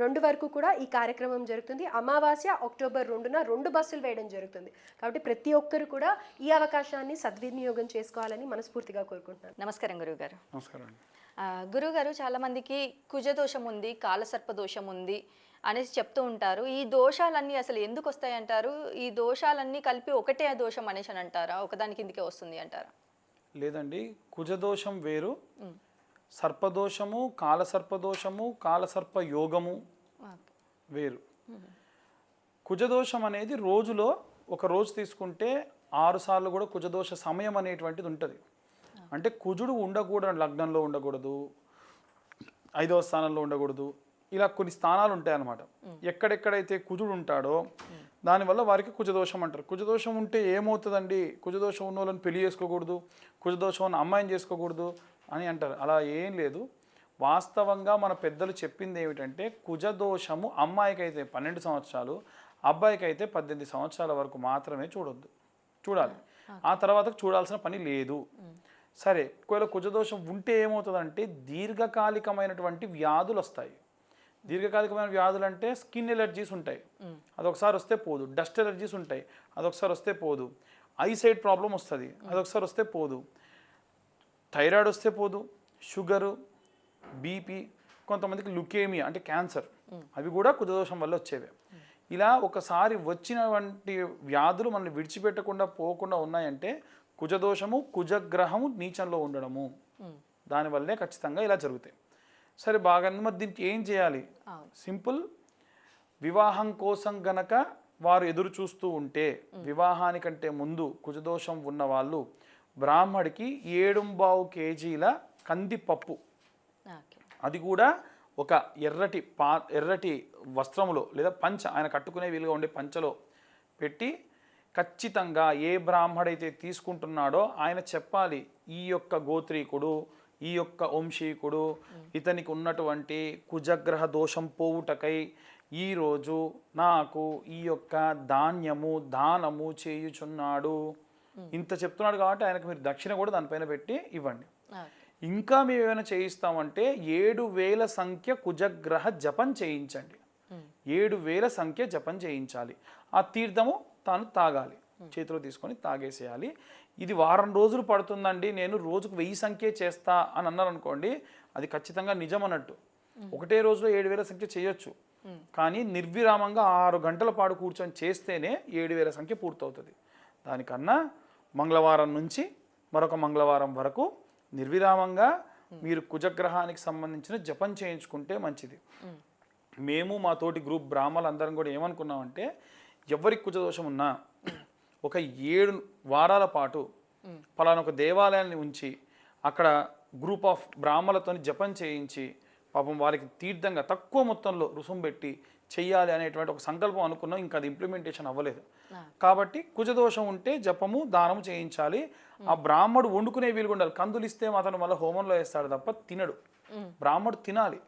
రెండు వరకు కూడా ఈ కార్యక్రమం జరుగుతుంది. అమావాస్య అక్టోబర్ రెండున రెండు బస్సులు వేయడం జరుగుతుంది. కాబట్టి ప్రతి ఒక్కరు కూడా ఈ అవకాశాన్ని సద్వినియోగం చేసుకోవాలని మనస్ఫూర్తిగా కోరుకుంటున్నాను. నమస్కారం గురువుగారు. నమస్కారం గురువుగారు చాలా మందికి కుజ దోషం ఉంది కాలసర్ప దోషం ఉంది అనేసి చెప్తూ ఉంటారు. ఈ దోషాలన్నీ అసలు ఎందుకు వస్తాయి అంటారు? ఈ దోషాలన్నీ కలిపి ఒకటే ఆ దోషం అనేసి అని అంటారా? ఒకదాని కిందకే వస్తుంది అంటారా? లేదండి కుజదోషం వేరు సర్పదోషము కాలసర్పదోషము కాలసర్ప యోగము వేరు. కుజదోషం అనేది రోజులో ఒక రోజు తీసుకుంటే ఆరు సార్లు కూడా కుజదోష సమయం అనేటువంటిది ఉంటుంది. అంటే కుజుడు ఉండకూడదు లగ్నంలో ఉండకూడదు ఐదవ స్థానంలో ఉండకూడదు ఇలా కొన్ని స్థానాలు ఉంటాయి అన్నమాట ఎక్కడెక్కడైతే కుజుడు ఉంటాడో దానివల్ల వారికి కుజదోషం అంటారు. కుజదోషం ఉంటే ఏమవుతుందండి? కుజదోషం ఉన్న వాళ్ళని పెళ్ళి చేసుకోకూడదు కుజదోషం ఉన్న అమ్మాయిని చేసుకోకూడదు అని అంటారు. అలా ఏం లేదు. వాస్తవంగా మన పెద్దలు చెప్పింది ఏమిటంటే కుజదోషము అమ్మాయికి అయితే పన్నెండు సంవత్సరాలు అబ్బాయికి అయితే పద్దెనిమిది సంవత్సరాల వరకు మాత్రమే చూడొద్దు. చూడాలి. ఆ తర్వాత చూడాల్సిన పని లేదు. సరే ఒకవేళ కుజదోషం ఉంటే ఏమవుతుందంటే దీర్ఘకాలికమైనటువంటి వ్యాధులు వస్తాయి. దీర్ఘకాలికమైన వ్యాధులు అంటే స్కిన్ ఎలర్జీస్ ఉంటాయి. అదొకసారి వస్తే పోదు. డస్ట్ ఎలర్జీస్ ఉంటాయి. అదొకసారి వస్తే పోదు. ఐసైట్ ప్రాబ్లం వస్తుంది. అదొకసారి వస్తే పోదు. థైరాయిడ్ వస్తే పోదు షుగరు బీపీ కొంతమందికి లుకేమియా అంటే క్యాన్సర్. అవి కూడా కుజదోషం వల్ల వచ్చేవే. ఇలా ఒకసారి వచ్చినటువంటి వ్యాధులు మనల్ని విడిచిపెట్టకుండా పోకుండా ఉన్నాయంటే కుజదోషము కుజగ్రహము నీచంలో ఉండడము. దానివల్లే ఖచ్చితంగా ఇలా జరుగుతాయి. సరే బాగా మరి దీనికి ఏం చేయాలి. సింపుల్. వివాహం కోసం గనక వారు ఎదురు చూస్తూ ఉంటే వివాహానికంటే ముందు కుజదోషం ఉన్న వాళ్ళు బ్రాహ్మడికి ఏడుంబావు కేజీల కందిపప్పు. అది కూడా ఒక ఎర్రటి పా ఎర్రటి వస్త్రములో లేదా పంచ ఆయన కట్టుకునే వీలుగా ఉండే పంచలో పెట్టి ఖచ్చితంగా ఏ బ్రాహ్మడైతే తీసుకుంటున్నాడో ఆయన చెప్పాలి ఈ యొక్క గోత్రీకుడు ఈ యొక్క వంశీకుడు ఇతనికి ఉన్నటువంటి కుజగ్రహ దోషం పోవుటకై ఈరోజు నాకు ఈ యొక్క ధాన్యము దానము చేయుచున్నాడు. ఇంత చెప్తున్నాడు కాబట్టి ఆయనకు మీరు దక్షిణ కూడా దానిపైన పెట్టి ఇవ్వండి. ఇంకా మేము ఏమైనా చేయిస్తామంటే ఏడు వేల సంఖ్య కుజగ్రహ జపం చేయించండి. ఏడు వేల సంఖ్య జపం చేయించాలి. ఆ తీర్థము తాను తాగాలి. చేతిలో తీసుకొని తాగేసేయాలి. ఇది వారం రోజులు పడుతుందండి. నేను రోజుకు వెయ్యి సంఖ్య చేస్తా అని అన్నారు అనుకోండి అది ఖచ్చితంగా నిజం అన్నట్టు. ఒకటే రోజులో ఏడు వేల సంఖ్య చేయొచ్చు. కానీ నిర్విరామంగా ఆరు గంటల పాటు కూర్చొని చేస్తేనే ఏడు వేల సంఖ్య పూర్తవుతుంది. దానికన్నా మంగళవారం నుంచి మరొక మంగళవారం వరకు నిర్విరామంగా మీరు కుజగ్రహానికి సంబంధించిన జపం చేయించుకుంటే మంచిది. మేము మా తోటి గ్రూప్ బ్రాహ్మణులు అందరం కూడా ఏమనుకున్నామంటే ఎవరికి కుజదోషం ఉన్నా ఒక ఏడు వారాల పాటు పలానా ఒక దేవాలయాన్ని ఉంచి అక్కడ గ్రూప్ ఆఫ్ బ్రాహ్మణులతో జపం చేయించి పాపం వారికి తీర్థంగా తక్కువ మొత్తంలో రుసుం పెట్టి చెయ్యాలి అనేటువంటి ఒక సంకల్పం అనుకున్నాం ఇంకా అది ఇంప్లిమెంటేషన్ అవ్వలేదు. కాబట్టి కుజదోషం ఉంటే జపము దానము చేయించాలి. ఆ బ్రాహ్మడు వండుకునే వీలుగా ఉండాలి. కందులు ఇస్తే అతను మళ్ళీ హోమంలో వేస్తాడు తప్ప తినడు. బ్రాహ్మడు తినాలి.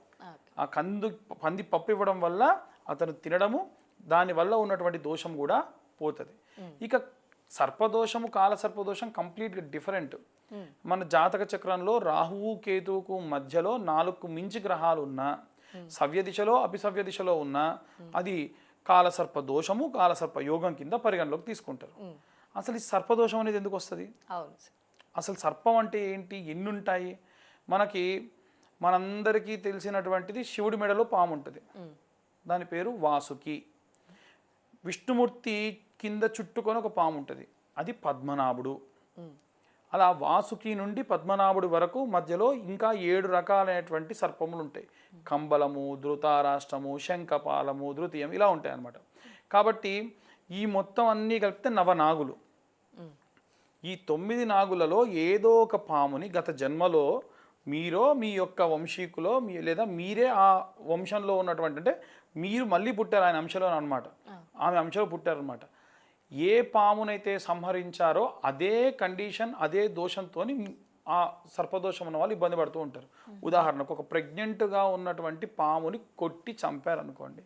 ఆ కందు పంది పప్పు ఇవ్వడం వల్ల అతను తినడము దానివల్ల ఉన్నటువంటి దోషం కూడా పోతుంది. ఇక సర్పదోషము కాల సర్పదోషం కంప్లీట్గా డిఫరెంట్ మన జాతక చక్రంలో రాహువు కేతువుకు మధ్యలో నాలుగు మించి గ్రహాలు ఉన్నా సవ్య దిశలో అపిసవ్య దిశలో ఉన్నా అది కాలసర్ప దోషము కాలసర్ప యోగం కింద పరిగణలోకి తీసుకుంటారు. అసలు ఈ సర్పదోషం అనేది ఎందుకు వస్తుంది? అసలు సర్పం అంటే ఏంటి? ఎన్ని ఉంటాయి మనకి మనందరికీ తెలిసినటువంటిది శివుడి మెడలో పాము ఉంటుంది దాని పేరు వాసుకి. విష్ణుమూర్తి కింద చుట్టుకొని ఒక పాము ఉంటుంది. అది పద్మనాభుడు. అలా వాసుకి నుండి పద్మనాభుడి వరకు మధ్యలో ఇంకా ఏడు రకాలైనటువంటి సర్పములు ఉంటాయి. కంబలము ధృతారాష్ట్రము శంఖపాలము ధృతీయం ఇలా ఉంటాయి అన్నమాట కాబట్టి ఈ మొత్తం అన్నీ కలిపితే నవనాగులు. ఈ తొమ్మిది నాగులలో ఏదో ఒక పాముని గత జన్మలో మీరో మీ యొక్క వంశీకులో మీ లేదా మీరే ఆ వంశంలో ఉన్నటువంటి అంటే మీరు మళ్ళీ పుట్టారు ఆయన అంశంలో అనమాట ఆమె అంశంలో పుట్టారనమాట ఏ పామునైతే సంహరించారో అదే కండిషన్ అదే దోషంతో ఆ సర్పదోషం ఉన్న వాళ్ళు ఇబ్బంది పడుతూ ఉంటారు. ఉదాహరణకు ఒక ప్రెగ్నెంట్గా ఉన్నటువంటి పాముని కొట్టి చంపారనుకోండి.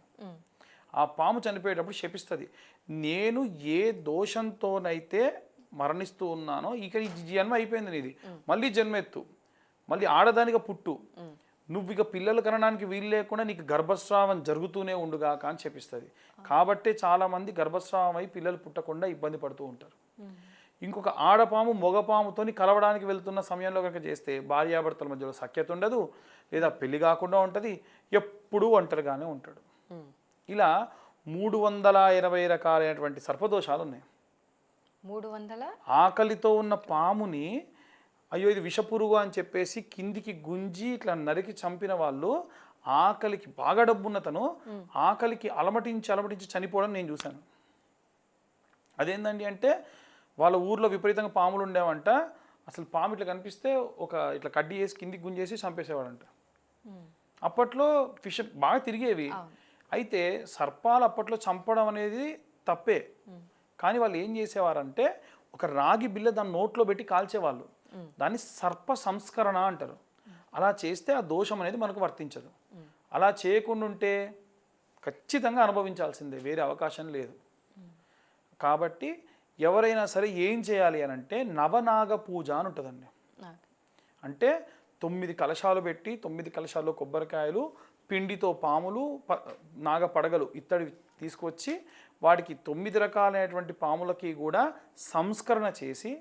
ఆ పాము చనిపోయేటప్పుడు శపిస్తుంది. నేను ఏ దోషంతోనైతే మరణిస్తూ ఉన్నానో ఇక ఈ జన్మ అయిపోయింది నీది. మళ్ళీ జన్మెత్తు. మళ్ళీ ఆడదానిగా పుట్టు. నువ్వు ఇక పిల్లలు కనడానికి వీలు లేకుండా నీకు గర్భస్రావం జరుగుతూనే ఉండుగాక అని చెప్పిస్తుంది. కాబట్టే చాలామంది గర్భస్రావం అయి పిల్లలు పుట్టకుండా ఇబ్బంది పడుతూ ఉంటారు. ఇంకొక ఆడపాము మగపాముతోని కలవడానికి వెళ్తున్న సమయంలో కనుక చేస్తే భార్యాభర్తల మధ్యలో సఖ్యత ఉండదు లేదా పెళ్ళి కాకుండా ఉంటుంది ఎప్పుడూ ఒంటరిగానే ఉంటాడు. ఇలా మూడు వందల ఇరవై రకాలైనటువంటి సర్పదోషాలు ఉన్నాయి మూడు వందల? ఆకలితో ఉన్న పాముని అయ్యో ఇది విషపురుగు అని చెప్పేసి కిందికి గుంజి ఇట్లా నరికి చంపిన వాళ్ళు ఆకలికి బాగా డబ్బున్న తను ఆకలికి అలమటించి అలమటించి చనిపోవడం నేను చూశాను. అదేంటండి అంటే వాళ్ళ ఊర్లో విపరీతంగా పాములు ఉండేవంట అసలు పాము ఇట్లా కనిపిస్తే ఒక ఇట్లా కడ్డీ వేసి కిందికి గుంజేసి చంపేసేవాడంట. అప్పట్లో ఫిష్ బాగా తిరిగేవి. అయితే సర్పాలు అప్పట్లో చంపడం అనేది తప్పే. కానీ వాళ్ళు ఏం చేసేవారంటే ఒక రాగి బిల్ల దాని నోట్లో పెట్టి కాల్చేవాళ్ళు. దాన్ని సర్ప సంస్కరణ అంటారు. అలా చేస్తే ఆ దోషం అనేది మనకు వర్తించదు. అలా చేయకుండా ఉంటే ఖచ్చితంగా అనుభవించాల్సిందే వేరే అవకాశం లేదు. కాబట్టి ఎవరైనా సరే ఏం చేయాలి అని అంటే నవనాగ పూజ అని ఉంటుందండి. అంటే తొమ్మిది కలశాలు పెట్టి తొమ్మిది కలశాల్లో కొబ్బరికాయలు పిండితో పాములు నాగ పడగలు ఇత్తడి తీసుకొచ్చి వాటికి తొమ్మిది రకాలైనటువంటి పాములకి కూడా సంస్కరణ చేసి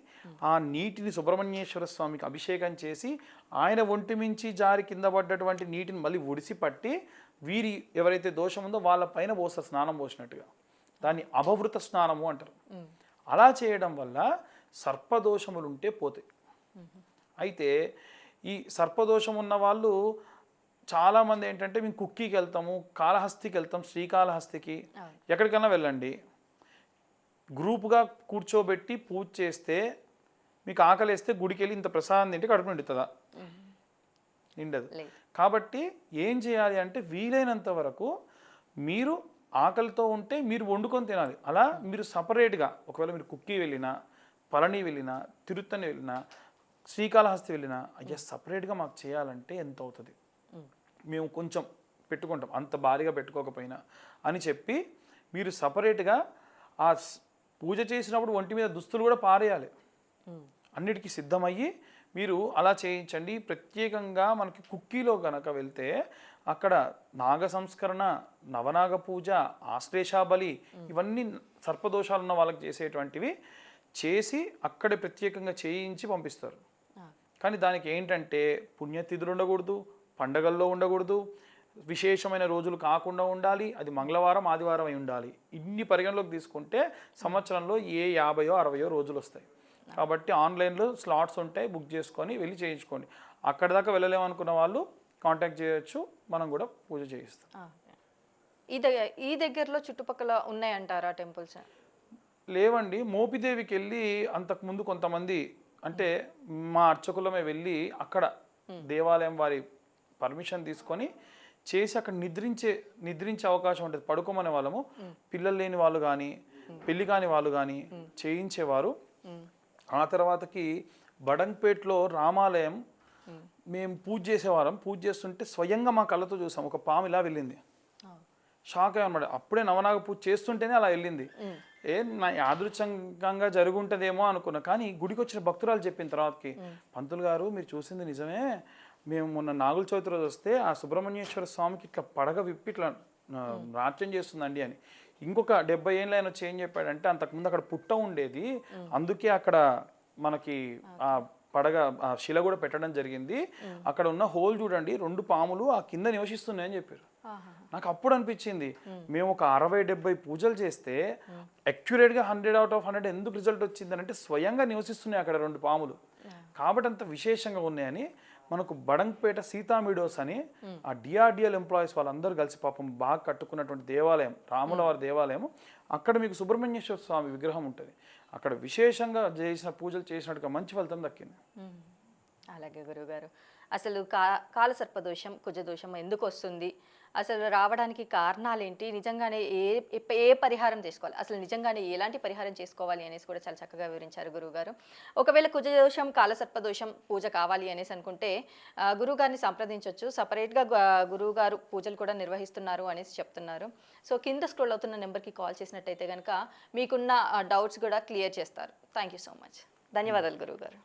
ఆ నీటిని సుబ్రహ్మణ్యేశ్వర స్వామికి అభిషేకం చేసి ఆయన ఒంటి మించి జారి కింద పడ్డటువంటి నీటిని మళ్ళీ ఒడిసి పట్టి వీరి ఎవరైతే దోషం ఉందో వాళ్ళ పైన పోస్తారు స్నానం పోసినట్టుగా. దాన్ని అభవృత స్నానము అంటారు. అలా చేయడం వల్ల సర్పదోషములు ఉంటే పోతాయి. అయితే ఈ సర్పదోషం ఉన్న వాళ్ళు చాలామంది ఏంటంటే మేము కుక్కీకి వెళ్తాము కాళహస్తికి వెళ్తాం శ్రీకాళహస్తికి ఎక్కడికైనా వెళ్ళండి. గ్రూప్గా కూర్చోబెట్టి పూజ చేస్తే మీకు ఆకలేస్తే గుడికి వెళ్ళి ఇంత ప్రసాదం తింటే కడుపు నిండుతుందా? నిండదు. కాబట్టి ఏం చేయాలి అంటే వీలైనంత వరకు మీరు ఆకలితో ఉంటే మీరు వండుకొని తినాలి. అలా మీరు సపరేట్గా ఒకవేళ మీరు కుక్కీ వెళ్ళినా పళని వెళ్ళినా తిరుత్తని వెళ్ళినా శ్రీకాళహస్తి వెళ్ళినా అయ్యా సపరేట్గా మాకు చేయాలంటే ఎంత అవుతుంది మేము కొంచెం పెట్టుకుంటాం అంత భారీగా పెట్టుకోకపోయినా అని చెప్పి మీరు సపరేట్గా ఆ పూజ చేసినప్పుడు ఒంటి మీద దుస్తులు కూడా పారేయాలి. అన్నిటికీ సిద్ధమయ్యి మీరు అలా చేయించండి. ప్రత్యేకంగా మనకి కుక్కీలో కనుక వెళ్తే అక్కడ నాగ సంస్కరణ నవనాగ పూజ ఆశ్లేషా బలి ఇవన్నీ సర్పదోషాలు ఉన్న వాళ్ళకి చేసేటువంటివి చేసి అక్కడే ప్రత్యేకంగా చేయించి పంపిస్తారు. కానీ దానికి ఏంటంటే పుణ్యతిథులు ఉండకూడదు పండగల్లో ఉండకూడదు. విశేషమైన రోజులు కాకుండా ఉండాలి. అది మంగళవారం ఆదివారం అయి ఉండాలి. ఇన్ని పరిగణలోకి తీసుకుంటే సంవత్సరంలో ఏ యాభయో అరవయో రోజులు వస్తాయి. కాబట్టి ఆన్లైన్లో స్లాట్స్ ఉంటాయి. బుక్ చేసుకొని వెళ్ళి చేయించుకోండి. అక్కడి దాకా వెళ్ళలేమనుకున్న వాళ్ళు కాంటాక్ట్ చేయొచ్చు. మనం కూడా పూజ చేయిస్తాం. ఈ దగ్గర ఈ దగ్గరలో చుట్టుపక్కల ఉన్నాయంటారా టెంపుల్స్? లేవండి. మోపిదేవికి వెళ్ళి అంతకుముందు కొంతమంది అంటే మా అర్చకులమే వెళ్ళి అక్కడ దేవాలయం వారి పర్మిషన్ తీసుకొని చేసి అక్కడ నిద్రించే నిద్రించే అవకాశం ఉంటుంది. పడుకోమనే వాళ్ళము. పిల్లలు లేని వాళ్ళు కానీ పెళ్ళి కాని వాళ్ళు కానీ చేయించేవారు. ఆ తర్వాతకి బడంగ్పేట్లో రామాలయం మేము పూజ చేసేవారం. పూజ చేస్తుంటే స్వయంగా మా కళ్ళతో చూసాం. ఒక పాము ఇలా వెళ్ళింది. షాక్ అయ్యనమాట అప్పుడే నవనాగ పూజ చేస్తుంటేనే అలా వెళ్ళింది. ఏ నా యాదృచ్ఛంగా జరుగుంటదేమో అనుకున్నా. కానీ గుడికి వచ్చిన భక్తురాలు చెప్పిన తర్వాతకి పంతులు గారు మీరు చూసింది నిజమే. మేము మొన్న నాగుల చవితి రోజు వస్తే ఆ సుబ్రహ్మణ్యేశ్వర స్వామికి ఇట్లా పడగ విప్పి ఇట్లా నాట్యం చేస్తుందండి అని. ఇంకొక డెబ్బై ఏళ్ళు ఆయన వచ్చి ఏం చెప్పాడంటే అంతకుముందు అక్కడ పుట్ట ఉండేది. అందుకే అక్కడ మనకి ఆ పడగ ఆ శిల కూడా పెట్టడం జరిగింది. అక్కడ ఉన్న హోల్ చూడండి రెండు పాములు ఆ కింద నివసిస్తున్నాయని చెప్పారు. నాకు అప్పుడు అనిపించింది మేము. ఒక అరవై డెబ్బై పూజలు చేస్తే అక్యురేట్గా హండ్రెడ్ అవుట్ ఆఫ్ హండ్రెడ్ ఎందుకు రిజల్ట్ వచ్చింది అంటే స్వయంగా నివసిస్తున్నాయి అక్కడ రెండు పాములు. కాబట్టి అంత విశేషంగా ఉన్నాయని మనకు బడంగ్పేట సీతామిడోస్ అని ఆ డిఆర్డిఎల్ ఎంప్లాయీస్ వాళ్ళందరూ కలిసి పాపం బాగా కట్టుకున్నటువంటి దేవాలయం రాముల వారి దేవాలయం. అక్కడ మీకు సుబ్రహ్మణ్యేశ్వర స్వామి విగ్రహం ఉంటుంది. అక్కడ విశేషంగా చేసిన పూజలు చేసినట్టుగా మంచి ఫలితం దక్కింది. అలాగే గురువుగారు. అసలు కా కాలసర్పదోషం కుజదోషం ఎందుకు వస్తుంది? అసలు రావడానికి కారణాలేంటి? నిజంగానే ఏ ఏ- ఏ పరిహారం చేసుకోవాలి? అసలు నిజంగానే ఎలాంటి పరిహారం చేసుకోవాలి అనేసి కూడా చాలా చక్కగా వివరించారు గురువుగారు. ఒకవేళ కుజదోషం కాలసర్పదోషం పూజ కావాలి అనేసి అనుకుంటే గురువుగారిని సంప్రదించవచ్చు సపరేట్గా గురువుగారు పూజలు కూడా నిర్వహిస్తున్నారు అనేసి చెప్తున్నారు. సో కింద స్క్రోల్ అవుతున్న నెంబర్కి కాల్ చేసినట్టయితే కనుక మీకున్న డౌట్స్ కూడా క్లియర్ చేస్తారు. Thank you so much. ధన్యవాదాలు గురువుగారు.